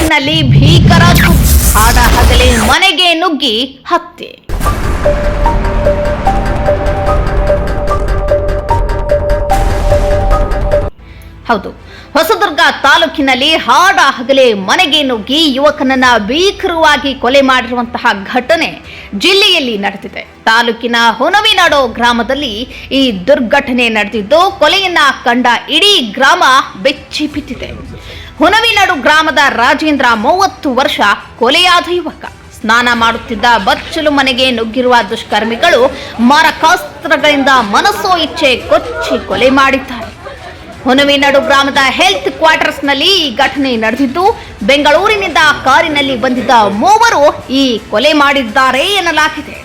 ತಾಲೂಕಿನಲ್ಲಿ ಭೀಕರ. ಹಾಡ ಹಗಲೇ ಮನೆಗೆ ನುಗ್ಗಿ ಹತ್ಯೆ ಹೌದು, ಹೊಸದುರ್ಗ ತಾಲೂಕಿನಲ್ಲಿ ಹಾಡ ಹಗಲೇ ಮನೆಗೆ ನುಗ್ಗಿ ಯುವಕನನ್ನ ಭೀಕರವಾಗಿ ಕೊಲೆ ಮಾಡಿರುವಂತಹ ಘಟನೆ ಜಿಲ್ಲೆಯಲ್ಲಿ ನಡೆದಿದೆ ತಾಲೂಕಿನ ಹೊನವಿನಾಡು ಗ್ರಾಮದಲ್ಲಿ ಈ ದುರ್ಘಟನೆ ನಡೆದಿದ್ದು, ಕೊಲೆಯನ್ನ ಕಂಡ ಇಡೀ ಗ್ರಾಮ ಬೆಚ್ಚಿ ಬಿದ್ದಿದೆ ಹುನವಿನಾಡು ಗ್ರಾಮದ ರಾಜೇಂದ್ರ ಮೂವತ್ತು ವರ್ಷ ಕೊಲೆಯಾದ ಯುವಕ. ಸ್ನಾನ ಮಾಡುತ್ತಿದ್ದ ಬಚ್ಚಲು ಮನೆಗೆ ನುಗ್ಗಿರುವ ದುಷ್ಕರ್ಮಿಗಳು ಮಾರಕಾಸ್ತ್ರಗಳಿಂದ ಮನಸ್ಸೋ ಇಚ್ಛೆ ಕೊಚ್ಚಿ ಕೊಲೆ ಮಾಡಿದ್ದಾರೆ. ಹುನವಿನಡು ಗ್ರಾಮದ ಹೆಲ್ತ್ ಕ್ವಾರ್ಟರ್ಸ್ನಲ್ಲಿ ಈ ಘಟನೆ ನಡೆದಿದ್ದು, ಬೆಂಗಳೂರಿನಿಂದ ಕಾರಿನಲ್ಲಿ ಬಂದಿದ್ದ ಮೂವರು ಈ ಕೊಲೆ ಮಾಡಿದ್ದಾರೆ ಎನ್ನಲಾಗಿದೆ.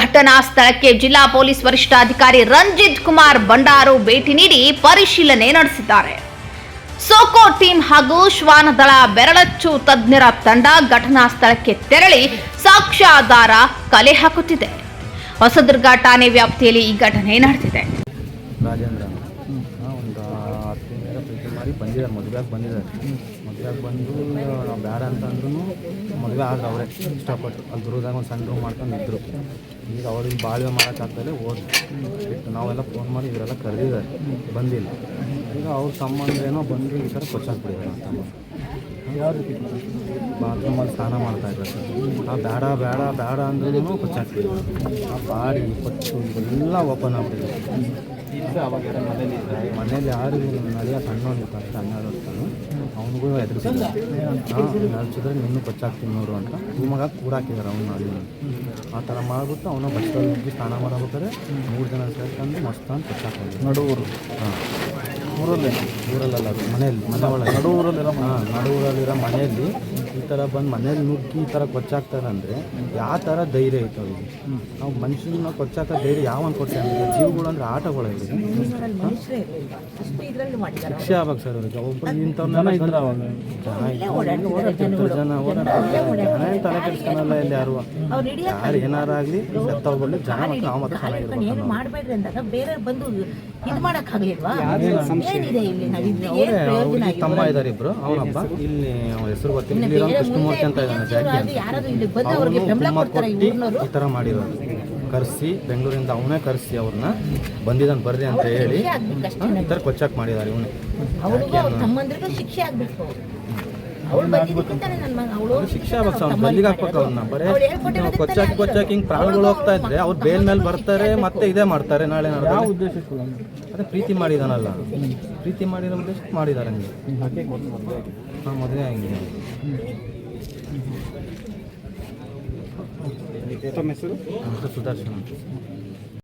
ಘಟನಾ ಸ್ಥಳಕ್ಕೆ ಜಿಲ್ಲಾ ಪೊಲೀಸ್ ವರಿಷ್ಠಾಧಿಕಾರಿ ರಂಜಿತ್ ಕುಮಾರ್ ಭಂಡಾರು ಭೇಟಿ ನೀಡಿ ಪರಿಶೀಲನೆ ನಡೆಸಿದ್ದಾರೆ. ಸೋಕೋ ಟೀಮ್ ಹಾಗೂ ಶ್ವಾನದಳ ಬೆರಳಚ್ಚು ತಜ್ಞರ ತಂಡ ಘಟನಾ ಸ್ಥಳಕ್ಕೆ ತೆರಳಿ ಸಾಕ್ಷ್ಯಾಧಾರ ಕಲೆ ಹಾಕುತ್ತಿದೆ. ಹೊಸದುರ್ಗ ಠಾಣೆ ವ್ಯಾಪ್ತಿಯಲ್ಲಿ ಈ ಘಟನೆ ನಡೆದಿದೆ. ಒಂದು ಹತ್ತು ತಿಂಗಳ ಪ್ರೀತಿ ಮಾಡಿ ಬಂದಿದ್ದಾರೆ ಮದುವೆಗೆ ಬಂದಿದ್ದಾರೆ. ಮದುವೆಗೆ ಬಂದು ನಾವು ಬೇಡ ಅಂತ ಅಂದ್ರೂ ಮದುವೆ ಆದ್ರೆ ಅವರೇ, ಇಷ್ಟಪಟ್ಟು. ಅಲ್ಲಿ ದುರ್ಗದಾಗ ಒಂದು ಸಣ್ಣ ರೂಮ್ ಮಾಡ್ಕೊಂಡು ಇದ್ದರು ಈಗ ಅವ್ರಿಗೆ ಬಾಳ್ವೆ ಮಾಡೋಕ್ಕಾಗ್ತಲೇ ಹೋದ್ರು. ಬಿಟ್ಟು ನಾವೆಲ್ಲ ಫೋನ್ ಮಾಡಿ ಇವರೆಲ್ಲ ಕರೆದಿದ್ದಾರೆ. ಬಂದಿಲ್ಲ. ಈಗ ಅವ್ರ ಸಂಬಂಧ ಏನೋ ಬಂದು ಈ ಥರ ಯಾವ ರೀತಿ ಬಾತ್ರೂಮಲ್ಲಿ ಸ್ನಾನ ಮಾಡ್ತಾ ಇದ್ದಾರೆ ಸರ್. ಆ ಬೇಡ ಬೇಡ ಬೇಡ ಅಂದ್ರೂ ಕೊಚ್ಚಾಕ್ಬಿಟ್ಟಿದ್ದಾರೆ ಆ ಬಾಡಿ ಕೊಚ್ಚು ಎಲ್ಲ ಓಪನ್ ಆಗ್ಬಿಟ್ಟಿದೆ. ಅವಾಗ ಮನೇಲಿ ಯಾರು ನಡೆಯ ಸಣ್ಣ ಅಷ್ಟೇ ಹನ್ನೆರಡು ವರ್ಷನು ಅವನಿಗೂ ಎದುರಿಸಿಲ್ಲ ಹಾಂ ನಡ್ಸಿದ್ರೆ ನಿನ್ನೂ ಕೊಚ್ಚಾಕ್ತೀನಿ ನೋಡು ಅಂತ. ರೂಮಾಗ ಕೂಡಾಕಿದ್ದಾರೆ ಅವ್ನು ಅಲ್ಲಿ. ಆ ಥರ ಮಾಡ್ಬಿಟ್ಟು ಅವನು ಬಸ್ಸಲ್ಲಿ ಹೋಗಿ ಸ್ನಾನ ಮಾಡಬೇಕಾದ್ರೆ ಮೂರು ಜನ ಸೇರ್ಕೊಂಡು ಮಸ್ತ್ ಅಂತ ಕೊಚ್ಚಾಕ್ತಾರೆ ನಡುವರು. ಹಾಂ. ಊರಲ್ಲಿ ಊರಲ್ಲಲ್ಲ ಅದು ಮನೆಯಲ್ಲಿ ಮನೆ ಒಳಗೆ. ನಡು ಊರಲ್ಲಿರೋ ಹಾಂ ನಡು ಊರಲ್ಲಿರೋ ಮನೆಯಲ್ಲಿ ಈ ಥರ ಬಂದು ಮನೇಲಿ ನುಗ್ಗಿ ಈ ಥರ ಕೊಚ್ಚಾಕ್ತಾರೆ ಅಂದರೆ ಯಾವ ಥರ ಧೈರ್ಯ ಐತೆ ಅವ್ರಿಗೆ? ನಾವು ಮನುಷ್ಯನ ಕೊಚ್ಚಾಕ ಧೈರ್ಯ ಯಾವನ್ ಕೊಟ್ಟೆ ಅಂದರೆ ಜೀವಗಳು ಅಂದರೆ ಆಟಗಳು ಇವೆ ಶಿಕ್ಷೆ ಆಗ್ಬೇಕು ಸರ್ ಅವ್ರಿಗೆ. ಒಬ್ಬರು ಇಂಥವ್ರನ್ನೆಲ್ಲ ಇದ್ರೆ ಅವಾಗ. ಜನ. ಓಡಾಡ್ತಿರ್ತಾರೆ ಜನ ಓಡಾಡ್ತಿರ್ತಾರೆ ಜನ ಏನ್ ತಲೆ ಕೆಡಿಸ್ಕೊಳಲ್ಲ ಇಲ್ಲಿ ಯಾರು. ಯಾರು ಆಗಲಿ ಸತ್ತವ್ಗಳು ಜನ ಮಾತ್ರ ನಾವು ಮಾತ್ರ ಚೆನ್ನಾಗಿರ್ಬೇಕು ಏನು ಮಾಡ್ಬೇಡ್ರಿ ಅಂದಾಗ ಬೇರೆ ಬಂದು ಇದು ಮಾಡೋಕ್ಕಾಗಲಿಲ್ವಾ? ಏನಿದೆ ಇಲ್ಲಿ? ಏನ್ ಪ್ರಯೋಜನ ತಮ್ಮ ಇದ್ದಾರೆ ಇಬ್ರು ಅವನಪ್ಪ ಇಲ್ಲಿ ಅವನ ಹೆಸರು ಗೊತ್ತಿಲ್ಲ. ಇಲ್ಲಿ ಇರೋನು ಕೃಷ್ಣಮೂರ್ತಿ ಅಂತ ಇದ್ದಾನೆ ಜಾಕಿ ಅಂತ. ಯಾರಾದ್ರೂ ಇಲ್ಲಿ ಬಂದು ಅವ್ರಿಗೆ ಬೆಂಬಲ ಕುಮ್ಮ ಕೊಡ್ತಾರೆ ಈ ಕೊಟ್ಟು ಊರ್ನವರು? ಈ ಥರ ಮಾಡಿರೋದು. ಕರೆಸಿ ಬೆಂಗಳೂರಿಂದ ಅವನೇ ಕರೆಸಿ ಅವ್ರನ್ನ ಬಂದಿದ್ದಾನೆ ಬರ್ದೆ ಅಂತ ಹೇಳಿ. ಆಗ್ಬೇಕಷ್ಟೇ ಈ ಥರ ಕೊಚ್ಚಾಕ್ ಮಾಡಿದ್ದಾರೆ ಇವನೇ. ಅವ್ರಿಗೂ ಅವ್ರ ತಮ್ಮಂದ್ರಿಗೂ ಶಿಕ್ಷೆ ಆಗ್ಬೇಕು ಶಿಕ್ಷೆ ಆಗ್ಬೇಕು ಹಾಕ್ಬೇಕು ಅವ್ರನ್ನ ಬರೇ ನೀವು ಕೊಚ್ಚಾಕಿ ಕೊಚ್ಚಾಕಿ ಹಿಂಗೆ ಪ್ರಾಣಗಳು ಹೋಗ್ತಾ ಇದ್ರೆ ಅವ್ರು ಬೇಲ್ ಮೇಲೆ ಬರ್ತಾರೆ ಮತ್ತೆ ಇದೇ ಮಾಡ್ತಾರೆ ನಾಳೆ ಅದೇ ಪ್ರೀತಿ ಮಾಡಿದಾನಲ್ಲ. ಪ್ರೀತಿ ಮಾಡಿರೋ ಉದ್ದೇಶ ಮಾಡಿದಾರೆ ಹಂಗೆ. ಹಾಂ ಮದುವೆ ಹಂಗೆ. ಸುದರ್ಶನ